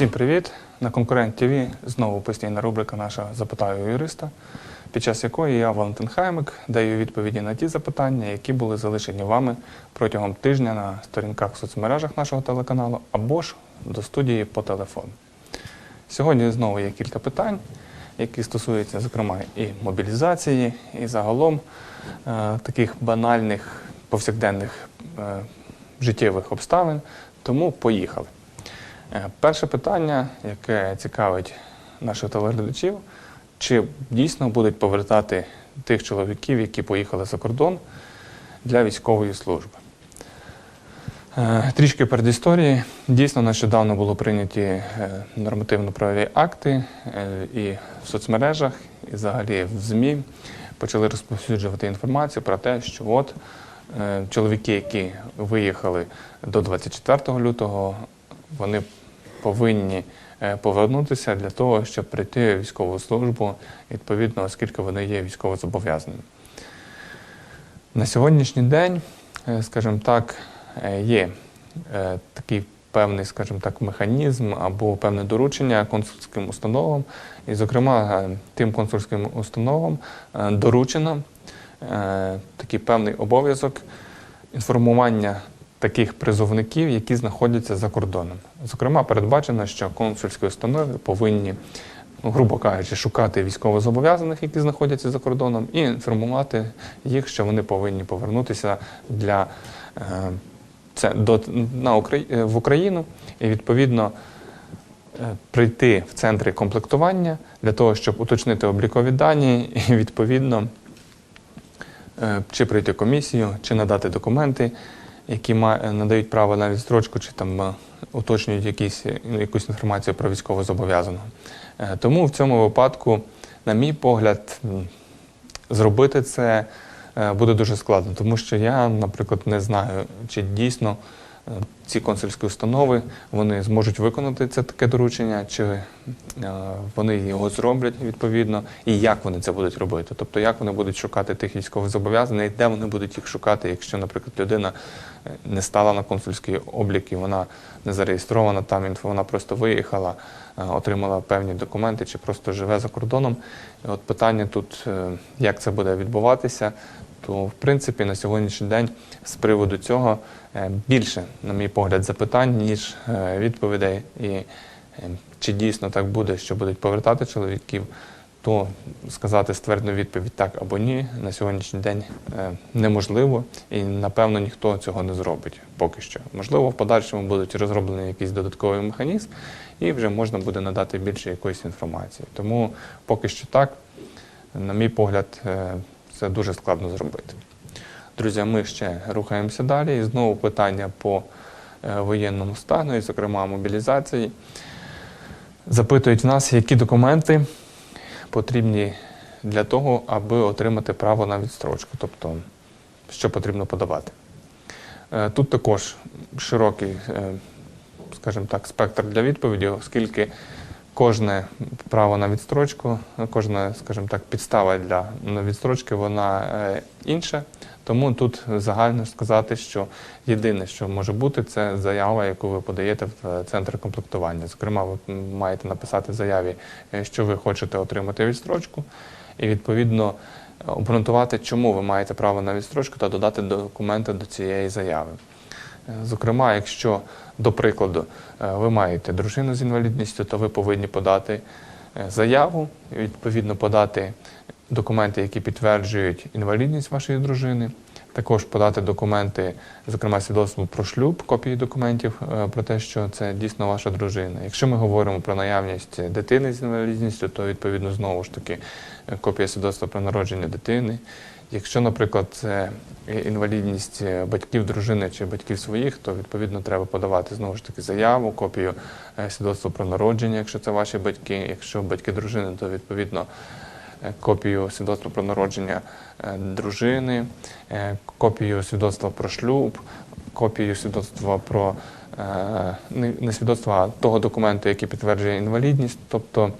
Всім привіт! На конкурент ТВ знову постійна рубрика наша Запитаю юриста, під час якої я, Валентин Хаймик, даю відповіді на ті запитання, які були залишені вами протягом тижня на сторінках в соцмережах нашого телеканалу або ж до студії по телефону. Сьогодні знову є кілька питань, які стосуються, зокрема, і мобілізації, і загалом е, таких банальних повсякденних е, життєвих обставин. Тому поїхали. Е, Перше питання, яке цікавить наших телеглядачів, чи дійсно будуть повертати тих чоловіків, які поїхали за кордон для військової служби? Е, Трішки передісторії. Дійсно, нещодавно було прийняті е, нормативно-правові акти і в соцмережах, і взагалі в ЗМІ почали розповсюджувати інформацію про те, що от чоловіки, які виїхали до 24 лютого, вони повинні е, повернутися для того, щоб прийти в військову службу, відповідно, оскільки вони є військовозобов'язаними. На сьогоднішній день, е, скажімо так, е, є такий певний, скажімо так, механізм або певне доручення консульським установам. І, зокрема, тим консульським установам доручено такий певний обов'язок інформування таких призовників, які знаходяться за кордоном. Зокрема, передбачено, що консульські установи повинні, ну, грубо кажучи, шукати військовозобов'язаних, які знаходяться за кордоном, і інформувати їх, що вони повинні повернутися для е, це до на Украї- е, в Україну і відповідно е, прийти в центри комплектування для того, щоб уточнити облікові дані і відповідно чи пройти комісію, чи надати документи, які е, надають право на відстрочку, чи там е, уточнюють якісь, е, якусь інформацію про військовозобов'язаного. Тому в цьому випадку, на мій погляд, зробити це буде дуже складно, тому що я, наприклад, не знаю, чи дійсно ці консульські установи вони зможуть виконати це таке доручення, чи е, вони його зроблять відповідно, і як вони це будуть робити. Тобто, як вони будуть шукати тих військових зобов'язаних, де вони будуть їх шукати, якщо, наприклад, людина е, не стала на консульський облік і вона не зареєстрована там, вона просто виїхала, е, отримала певні документи чи просто живе за кордоном. І от питання тут, е, як це буде відбуватися, то в принципі на сьогоднішній день з приводу цього е, більше, на мій погляд, запитань, ніж е, відповідей. І е, чи дійсно так буде, що будуть повертати чоловіків, то сказати ствердну відповідь так або ні на сьогоднішній день неможливо, і напевно ніхто цього не зробить поки що. Можливо, в подальшому будуть розроблені якийсь додатковий механізм, і вже можна буде надати більше якоїсь інформації. Тому поки що так, на мій погляд, це дуже складно зробити. Друзі, ми ще рухаємося далі. І знову питання по е, воєнному стану, і, зокрема, мобілізації. Запитують в нас, які документи потрібні для того, аби отримати право на відстрочку, тобто що потрібно подавати. Е, Тут також широкий, е, скажімо так, спектр для відповіді, оскільки кожне право на відстрочку, кожна, скажімо так, підстава для відстрочки, вона е, інша. Тому тут загально сказати, що єдине, що може бути, це заява, яку ви подаєте в е, центр комплектування. Зокрема, ви маєте написати заяві, е, що ви хочете отримати відстрочку, і відповідно обґрунтувати, чому ви маєте право на відстрочку та додати документи до цієї заяви. Е, Зокрема, якщо, до прикладу, е, ви маєте дружину з інвалідністю, то ви повинні подати е, заяву, відповідно подати документи, які підтверджують інвалідність вашої дружини. Також подати документи, зокрема свідоцтво про шлюб, копії документів про те, що це дійсно ваша дружина. Якщо ми говоримо про наявність дитини з інвалідністю, то відповідно знову ж таки копія свідоцтва про народження дитини. Якщо, наприклад, це інвалідність е, батьків дружини чи батьків своїх, то відповідно треба подавати знову ж таки заяву, копію е, свідоцтва про народження, якщо це ваші батьки. Якщо батьки дружини, то відповідно е, копію свідоцтва про народження дружини, копію свідоцтва про шлюб, копію свідоцтва про не свідоцтва, а того документу, який підтверджує інвалідність, тобто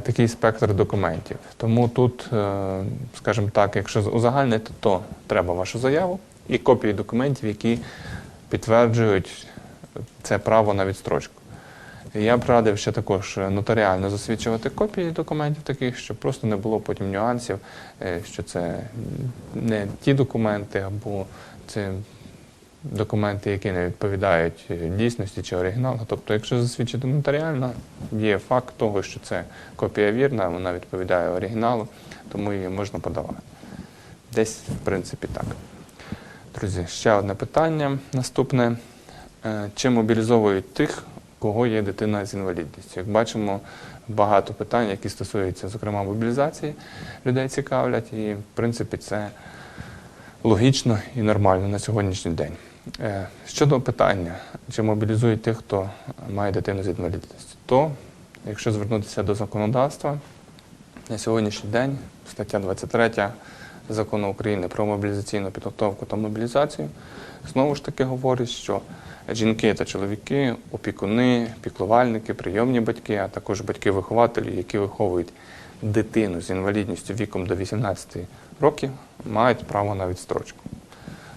такий спектр документів. Тому тут, е, скажімо так, якщо узагальнити, то треба вашу заяву і копії документів, які підтверджують це право на відстрочку. Я б радив ще також нотаріально засвідчувати копії документів таких, щоб просто не було потім нюансів, е, що це не ті документи або це документи, які не відповідають е, дійсності чи оригіналу. Тобто, якщо засвідчити нотаріально, є факт того, що це копія вірна, вона відповідає оригіналу, тому її можна подавати. Десь, в принципі, так. Друзі, ще одне питання наступне. Е, Чи мобілізовують тих, кого є дитина з інвалідністю? Як бачимо, багато питань, які стосуються, зокрема, мобілізації, людей цікавлять, і в принципі це логічно і нормально на сьогоднішній день. Е, Щодо питання, чи мобілізують тих, хто має дитину з інвалідністю, то якщо звернутися до законодавства, на сьогоднішній день стаття 23 закону України про мобілізаційну підготовку та мобілізацію знову ж таки говорить, що жінки та чоловіки, опікуни, піклувальники, прийомні батьки, а також батьки-вихователі, які виховують дитину з інвалідністю віком до 18 років, мають право на відстрочку.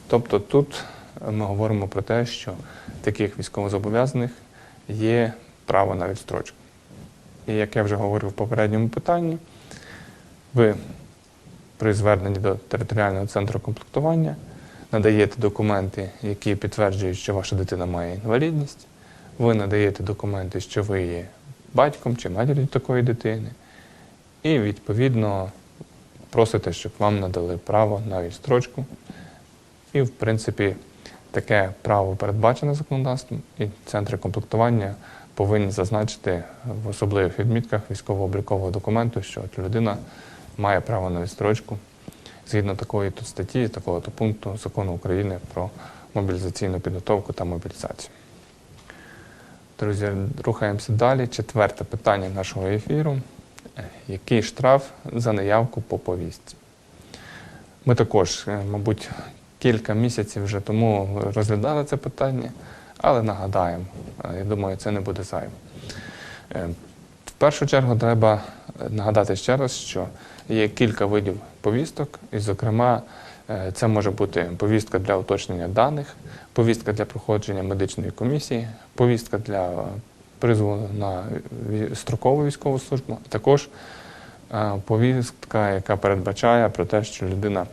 Тобто тут ми говоримо про те, що таких військовозобов'язаних є право на відстрочку. І як я вже говорив в попередньому питанні, ви при зверненні до територіального центру комплектування надаєте документи, які підтверджують, що ваша дитина має інвалідність. Ви надаєте документи, що ви є батьком чи матір'ю такої дитини. І відповідно просите, щоб вам надали право на відстрочку. І, в принципі, таке право передбачене законодавством, і центри комплектування повинні зазначити в особливих відмітках військово-облікового документу, що от людина має право на відстрочку згідно такої то статті, такого то пункту закону України про мобілізаційну підготовку та мобілізацію. Друзі, рухаємося далі. Четверте питання нашого ефіру. Який штраф за неявку по повістці? Ми також, е, мабуть, кілька місяців вже тому розглядали це питання, але нагадаємо, е, я думаю, це не буде зайвим. Е, В першу чергу треба нагадати ще раз, що є кілька видів повісток, і, зокрема, е, це може бути повістка для уточнення даних, повістка для проходження медичної комісії, повістка для е, призву на строкову військову службу, а також е, повістка, яка передбачає про те, що людина е,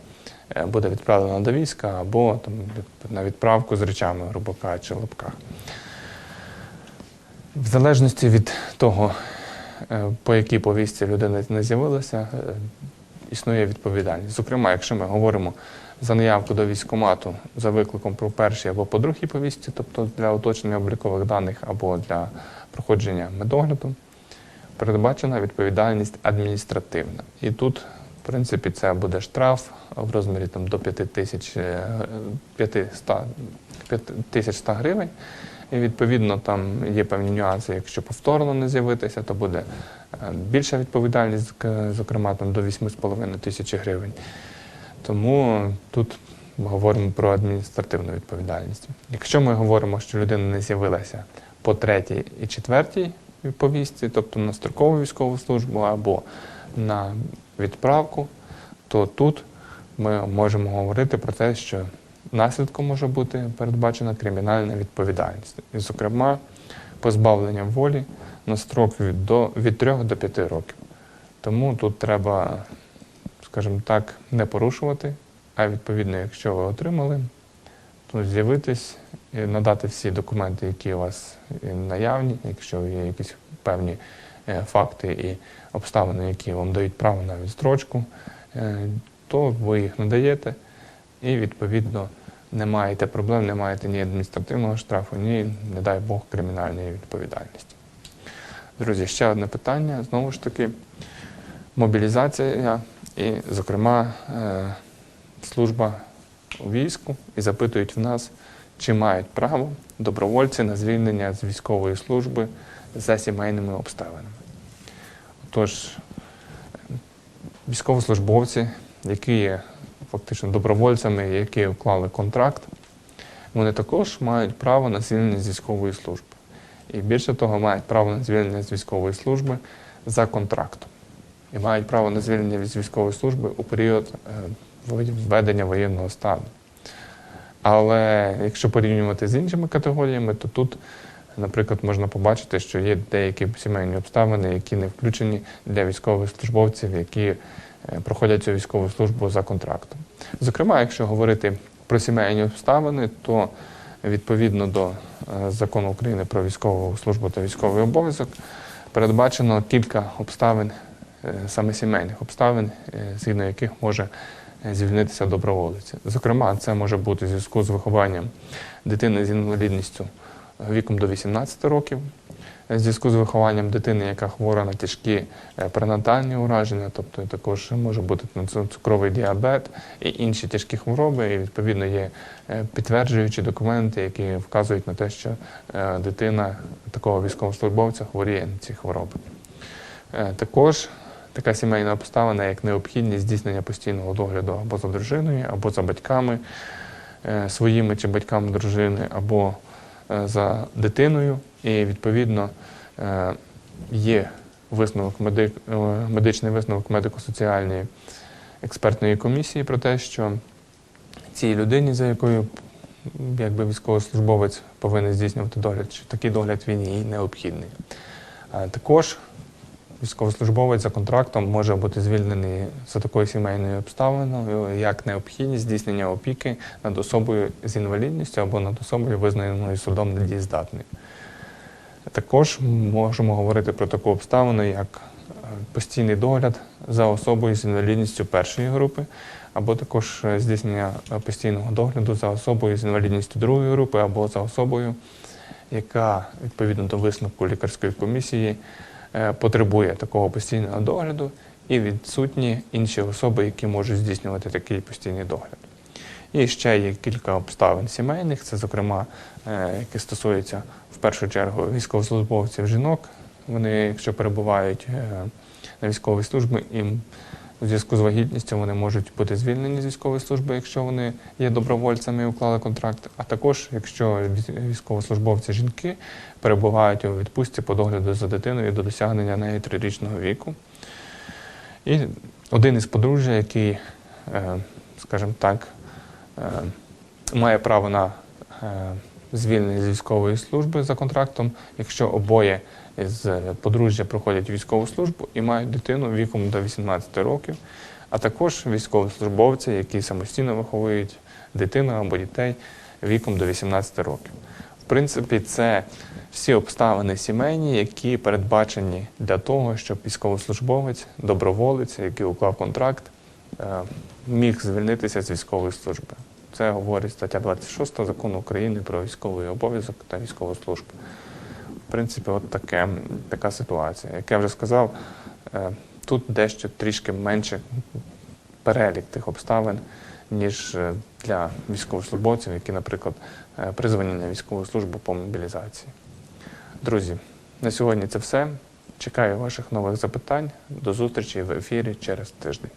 буде відправлена до війська або там, на відправку з речами, грубо кажучи, в лапках. В залежності від того, е, по якій повістці людина не з'явилася, е, існує відповідальність. Зокрема, якщо ми говоримо за неявку до військкомату за викликом про першій або по другій повістці, тобто для уточнення облікових даних або для проходження медогляду, передбачена відповідальність адміністративна. І тут, принципі, це буде штраф в розмірі там, до 5 тисяч е, 500 5100 гривень. І відповідно там є певні нюанси. Якщо повторно не з'явитися, то буде е, більша відповідальність, зокрема там до 8,5 тисячі гривень. Тому тут ми говоримо про адміністративну відповідальність. Якщо ми говоримо, що людина не з'явилася по третій і четвертій повістці, тобто на строкову військову службу або на відправку, то тут ми можемо говорити про те, що наслідком може бути передбачена кримінальна відповідальність, і, зокрема, позбавлення волі на строк від, до, від 3 до 5 років. Тому тут треба, скажімо так, не порушувати, а відповідно, якщо ви отримали, з'явитись надати всі документи, які у вас наявні, якщо є якісь певні е, факти і обставини, які вам дають право на відстрочку, е, то ви їх надаєте і відповідно не маєте проблем, не маєте ні адміністративного штрафу, ні, не дай Бог, кримінальної відповідальності. Друзі, ще одне питання. Знову ж таки, мобілізація і, зокрема, е, служба війську і запитують в нас, чи мають право добровольці на звільнення з військової служби за сімейними обставинами. Отож, військовослужбовці, які є фактично добровольцями, які уклали контракт, вони також мають право на звільнення з військової служби. І більше того, мають право на звільнення з військової служби за контрактом. І мають право на звільнення з військової служби у період е, введення воєнного стану. Але якщо порівнювати з іншими категоріями, то тут Наприклад, можна побачити, що є деякі сімейні обставини, які не включені для військових службовців, які е, проходять цю військову службу за контрактом. Зокрема, якщо говорити про сімейні обставини, то відповідно до е, закону України про військову службу та військовий обов'язок передбачено кілька обставин, е, саме сімейних обставин, згідно яких може звільнитися доброволець. Зокрема, це може бути в зв'язку з вихованням дитини з інвалідністю віком до 18 років, в зв'язку з вихованням дитини, яка хвора на тяжкі е, пренатальні ураження, тобто також може бути цу- цукровий діабет і інші тяжкі хвороби. І відповідно є е, підтверджуючі документи, які вказують на те, що е, дитина такого військовослужбовця хворіє на ці хвороби. Е, Також така сімейна обставина, як необхідність здійснення постійного догляду або за дружиною, або за батьками е, своїми чи батьками дружини, або е, за дитиною. І відповідно е, є висновок медичний висновок медико-соціальної експертної комісії про те, що цій людині, за якою якби військовослужбовець повинен здійснювати догляд, що такий догляд він їй необхідний. Також військовослужбовець за контрактом може бути звільнений за такою сімейною обставиною, як необхідність здійснення опіки над особою з інвалідністю або над особою, визнаною судом недієздатною. Також можемо говорити про таку обставину, як е, постійний догляд за особою з інвалідністю першої групи, або також е, здійснення е, постійного догляду за особою з інвалідністю другої групи, або за особою, яка відповідно до висновку лікарської комісії потребує такого постійного догляду, і відсутні інші особи, які можуть здійснювати такий постійний догляд. І ще є кілька обставин сімейних, це, зокрема, е, які стосуються в першу чергу військовослужбовців жінок. Вони, якщо перебувають е, на військовій службі, їм у зв'язку з вагітністю вони можуть бути звільнені з військової служби, якщо вони є добровольцями і уклали контракт. А також, якщо військовослужбовці жінки перебувають у відпустці по догляду за дитиною до досягнення неї трирічного віку. І один із подружжя, який, е, скажімо так, е, має право на звільнення з військової служби за контрактом, якщо обоє з подружжя проходять військову службу і мають дитину віком до 18 років, а також військовослужбовці, які самостійно виховують дитину або дітей віком до 18 років. В принципі, це всі обставини сімейні, які передбачені для того, щоб військовослужбовець, доброволець, який уклав контракт, е, міг звільнитися з військової служби. Це говорить стаття 26 закону України про військовий обов'язок та військову службу. В принципі, от таке, така ситуація. Як я вже сказав, е, тут дещо трішки менше перелік тих обставин, ніж е, для військовослужбовців, які, наприклад, е, призвані на військову службу по мобілізації. Друзі, на сьогодні це все. Чекаю ваших нових запитань. До зустрічі в ефірі через тиждень.